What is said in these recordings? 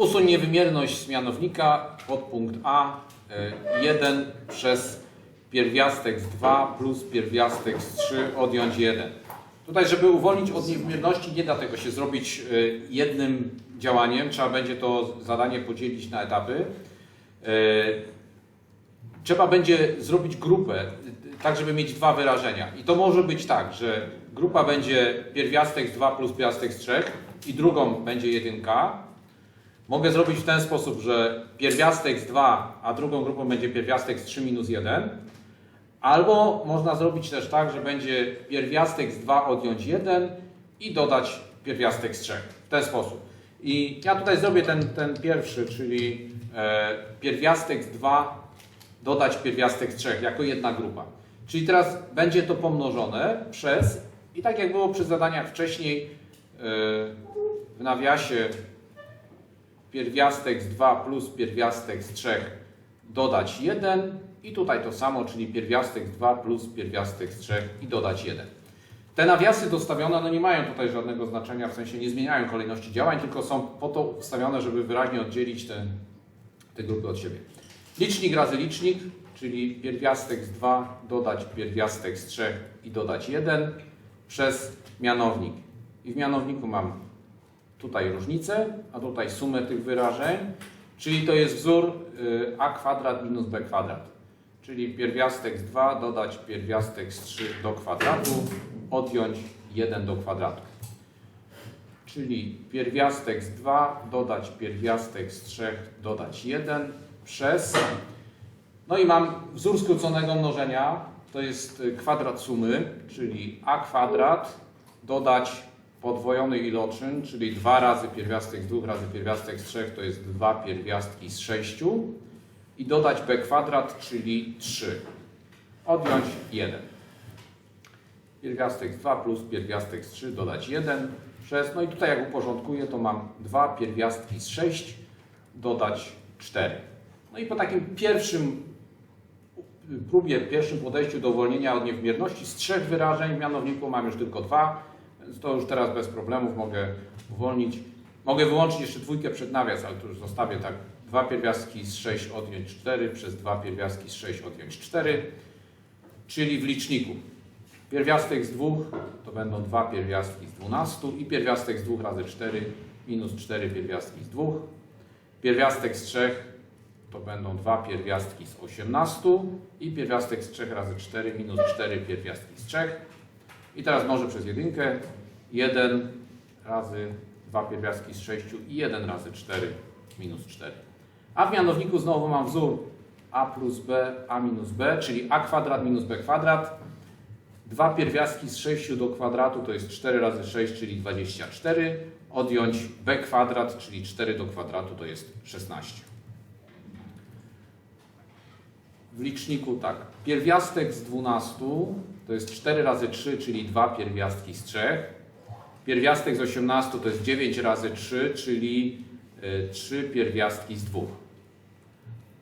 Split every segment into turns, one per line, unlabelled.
Usuń niewymierność z mianownika, podpunkt A, y, 1 przez pierwiastek z 2 plus pierwiastek z 3 odjąć 1. Tutaj, żeby uwolnić od niewymierności, nie da tego się zrobić y, jednym działaniem. Trzeba będzie to zadanie podzielić na etapy. Y, Trzeba będzie zrobić grupę, tak żeby mieć dwa wyrażenia. I to może być tak, że grupa będzie pierwiastek z 2 plus pierwiastek z 3 i drugą będzie jedynka. Mogę zrobić w ten sposób, że pierwiastek z 2, a drugą grupą będzie pierwiastek z 3 minus 1. Albo można zrobić też tak, że będzie pierwiastek z 2 odjąć 1 i dodać pierwiastek z 3. W ten sposób. I ja tutaj zrobię ten, ten pierwszy, czyli e, pierwiastek z 2 dodać pierwiastek z 3 jako jedna grupa. Czyli teraz będzie to pomnożone przez, i tak jak było przy zadaniach wcześniej, e, w nawiasie pierwiastek z 2 plus pierwiastek z 3 dodać 1 i tutaj to samo, czyli pierwiastek z 2 plus pierwiastek z 3 i dodać 1. Te nawiasy dostawione no nie mają tutaj żadnego znaczenia, w sensie nie zmieniają kolejności działań, tylko są po to ustawione, żeby wyraźnie oddzielić te, te grupy od siebie. Licznik razy licznik, czyli pierwiastek z 2 dodać pierwiastek z 3 i dodać 1 przez mianownik. I w mianowniku mam tutaj różnicę, a tutaj sumę tych wyrażeń, czyli to jest wzór y, a kwadrat minus b kwadrat. Czyli pierwiastek z 2 dodać pierwiastek z 3 do kwadratu, odjąć 1 do kwadratu. Czyli pierwiastek z 2 dodać pierwiastek z 3 dodać 1 przez... No i mam wzór skróconego mnożenia, to jest y, kwadrat sumy, czyli a kwadrat dodać podwojony iloczyn, czyli 2 razy pierwiastek z 2 razy pierwiastek z 3 to jest 2 pierwiastki z 6 i dodać b kwadrat, czyli 3. Odjąć 1. Pierwiastek z 2 plus pierwiastek z 3 dodać 1 przez, no i tutaj jak uporządkuję, to mam 2 pierwiastki z 6 dodać 4. No i po takim pierwszym próbie, pierwszym podejściu do uwolnienia od niewymierności z trzech wyrażeń, w mianowniku mam już tylko dwa, to już teraz bez problemów mogę uwolnić. Mogę wyłączyć jeszcze dwójkę przed nawias, ale to już zostawię tak. Dwa pierwiastki z 6 odjąć 4 przez dwa pierwiastki z 6 odjąć 4, czyli w liczniku. Pierwiastek z 2 to będą dwa pierwiastki z 12 i pierwiastek z 2 razy 4 minus 4 pierwiastki z 2. Pierwiastek z 3 to będą dwa pierwiastki z 18 i pierwiastek z 3 razy 4 minus 4 pierwiastki z 3. I teraz może przez jedynkę 1 razy 2 pierwiastki z 6 i 1 razy 4 minus 4. A w mianowniku znowu mam wzór a plus b, a minus b, czyli a kwadrat minus b kwadrat. Dwa pierwiastki z 6 do kwadratu to jest 4 razy 6, czyli 24. Odjąć b kwadrat, czyli 4 do kwadratu to jest 16. W liczniku tak. Pierwiastek z 12 to jest 4 razy 3, czyli 2 pierwiastki z 3. Pierwiastek z 18 to jest 9 razy 3, czyli y, 3 pierwiastki z 2.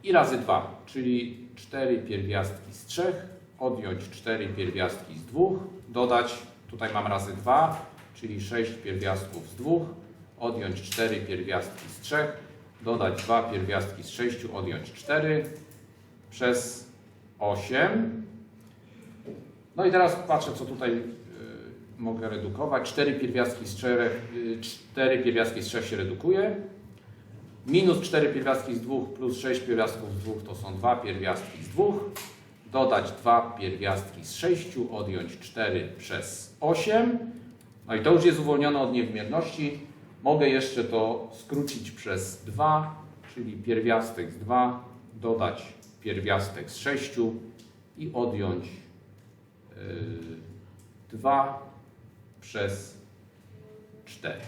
I razy 2, czyli 4 pierwiastki z 3, odjąć 4 pierwiastki z 2, dodać, tutaj mam razy 2, czyli 6 pierwiastków z 2, odjąć 4 pierwiastki z 3, dodać 2 pierwiastki z 6, odjąć 4, przez 8. No i teraz patrzę, co tutaj y, mogę redukować. 4 pierwiastki z 4, 4 pierwiastki z 3 się redukuje. Minus 4 pierwiastki z 2 plus 6 pierwiastków z 2 to są 2 pierwiastki z 2. Dodać 2 pierwiastki z 6, odjąć 4 przez 8. No i to już jest uwolnione od niewymierności. Mogę jeszcze to skrócić przez 2, czyli pierwiastek z 2, dodać pierwiastek z 6 i odjąć 2 przez 4.